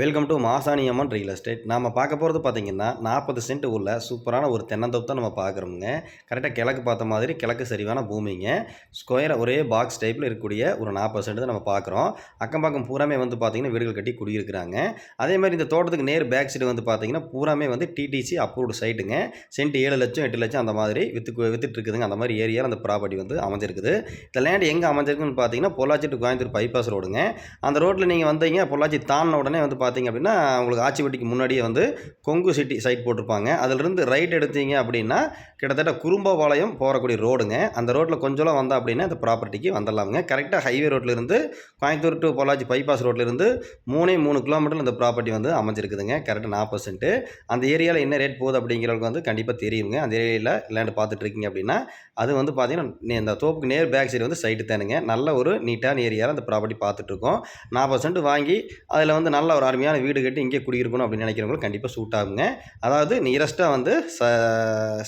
Welcome to Masani Amman real estate நாம் பார்க்க போகிறது பார்த்திங்கன்னா நாற்பது சென்ட் உள்ள சூப்பரான ஒரு தென்னந்தோப்பு தான் நம்ம பார்க்குறோமுங்க. கரெக்டாக கிழக்கு பார்த்த மாதிரி கிழக்கு சரிவான பூமிங்க. ஸ்கொயர் ஒரே பாக்ஸ் டைப்பில் இருக்கக்கூடிய ஒரு நாற்பது சென்ட் தான் நம்ம பார்க்குறோம். அக்கம் பக்கம் பூராமே வந்து பார்த்திங்கன்னா வீடுகள் கட்டி குடியிருக்கிறாங்க. அதே மாதிரி இந்த தோட்டத்துக்கு நேர் பேக் சைடு வந்து பார்த்திங்கன்னா பூராமே வந்து டிடிசி அப்ரூவ்டு சைட்டுங்க சென்ட் ஏழு லட்சம் எட்டு லட்சம் அந்த மாதிரி வித்து வித்துட்டு இருக்குதுங்க. அந்த மாதிரி ஏரியாவில் அந்த ப்ராப்பர்ட்டி வந்து அமைஞ்சிருக்குது. இந்த லேண்ட் எங்கே அமைஞ்சிருக்குன்னு பார்த்தீங்கன்னா பொள்ளாச்சி டு கோயம்புத்தூர் பைபாஸ் ரோடுங்க அந்த ரோட்டில் நீங்கள் வந்தீங்க பொள்ளாச்சி தாண்டின உடனே வந்து பார்த்தீங்க அப்படின்னா உங்களுக்கு ஆச்சிப்பட்டிக்கு முன்னாடியே வந்து கொங்கு சிட்டி சைட் போட்டிருப்பாங்க. அதிலிருந்து ரைட் எடுத்தீங்க அப்படின்னா கிட்டத்தட்ட குறும்பபாளையம் போகக்கூடிய ரோடுங்க. அந்த ரோட்டில் கொஞ்சம்லாம் வந்தால் அப்படின்னா அந்த ப்ராப்பர்ட்டிக்கு வந்துடலாமுங்க. கரெக்டாக ஹைவே ரோட்லேருந்து கோயம்புத்தூர் டு பொள்ளாச்சி பைபாஸ் ரோட்லேருந்து மூணே மூணு கிலோமீட்டர் இந்த ப்ராப்பர்ட்டி வந்து அமைஞ்சிருக்குதுங்க. கரெக்டாக நாற்பது சென்ட்டு அந்த ஏரியாவில் என்ன ரேட் போகுது அப்படிங்கிறவங்க வந்து கண்டிப்பாக தெரியுங்க. அந்த ஏரியாவில் லேண்டு பார்த்துட்ருக்கீங்க அப்படின்னா அது வந்து பார்த்தீங்கன்னா இந்த தோப்புக்கு நேர் பேக் சைடு வந்து சைட்டு தானுங்க. நல்ல ஒரு நீட்டான ஏரியாவில் அந்த ப்ராப்பர்ட்டி பார்த்துட்ருக்கோம் நாற்பது சென்ட் வாங்கி அதில் வந்து நல்ல ஒரு அருமையான வீடு கட்டி இங்கே குடியிருக்கணும் அப்படின்னு நினைக்கிறவங்களுக்கு கண்டிப்பாக சூட் ஆகுங்க. அதாவது நியரஸ்ட்டாக வந்து ச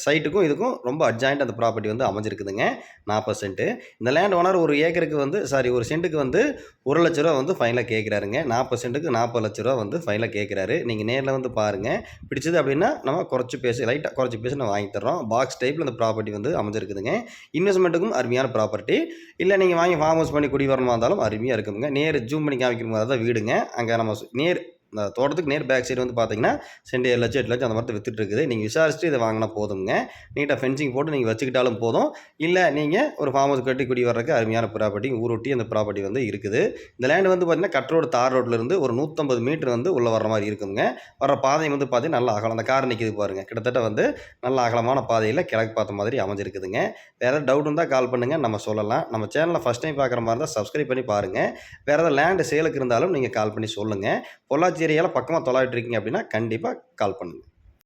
சைட்டுக்கும் இதுக்கும் ரொம்ப அட்ஜாயிண்ட் அந்த ப்ராப்பர்ட்டி வந்து அமைஞ்சிருக்குதுங்க. நாற்பது சென்ட்டு இந்த லேண்ட் ஓனர் ஒரு ஏக்கருக்கு வந்து சாரி ஒரு சென்ட்டுக்கு வந்து ஒரு லட்ச ரூபா வந்து ஃபைனலாக கேட்குறாருங்க நாற்பது சென்ட்டுக்கு நாற்பது லட்ச ரூபா வந்து ஃபைனலாக கேட்குறாரு நீங்கள் நேரில் வந்து பாருங்கள் பிடிச்சது அப்படின்னா நம்ம குறைச்சி பேசி லைட்டாக குறைச்சி பேசி நம்ம வாங்கி தர்றோம். பாக்ஸ் டைப்பில் அந்த ப்ராப்பர்ட்டி வந்து அமைஞ்சிருக்குதுங்க. இன்வெஸ்ட்மெண்ட்டுக்கும் அருமையான ப்ராப்பர்ட்டி இல்லை நீங்கள் வாங்கி ஃபார்ம் ஹவுஸ் பண்ணி குடி வரணுமா இருந்தாலும் அருமையாக இருக்குங்க. நேர் ஜூம் பண்ணி காமிக்கிற மாதிரி தான் வீடுங்க. அங்கே நம்ம நேர் இந்த தோட்டத்துக்கு நேர் பேக் சைடு வந்து பார்த்தீங்கன்னா செண்டு ஏழு லட்சம் எட்டு லட்சம் அந்த மாதிரி வித்துட்டு இருக்குது. நீங்கள் விசாரிச்சுட்டு இதை வாங்கினா போதுங்க நீட்டாக ஃபென்சிங் போட்டு நீங்கள் வச்சுக்கிட்டாலும் போதும். இல்லை நீங்கள் ஒரு ஃபார்ம் ஹவுஸ் கட்டி குடி வர்றதுக்கு அருமையான ப்ராப்பர்ட்டி ஊரொட்டி அந்த ப்ராப்பர்ட்டி வந்து இருக்குது. இந்த லேண்டு வந்து பார்த்தீங்கன்னா கட் ரோடு தார் ரோட்லேருந்து ஒரு நூற்றம்பது மீட்டர் வந்து உள்ளே வர்ற மாதிரி இருக்குங்க. வர பாதை வந்து பார்த்தீங்கன்னா நல்ல அகலம். அந்த கார் நிற்கிது பாருங்க. கிட்டத்தட்ட வந்து நல்ல அகலமான பாதையில் கிழக்கு பார்த்த மாதிரி அமைஞ்சிருக்குதுங்க. வேறு டவுட் இருந்தால் கால் பண்ணுங்கள் நம்ம சொல்லலாம். நம்ம சேனலில் ஃபஸ்ட் டைம் பார்க்குற மாதிரி இருந்தால் சப்ஸ்கிரைப் பண்ணி பாருங்கள் வேறு ஏதாவது லேண்டு சேலுக்கு இருந்தாலும் நீங்கள் கால் பண்ணி சொல்லுங்கள் பொள்ளாச்சி ஏரியாவில் பக்கமாக தொலாவிட்டு இருக்கீங்க அப்படின்னா கண்டிப்பாக கால் பண்ணுங்கள்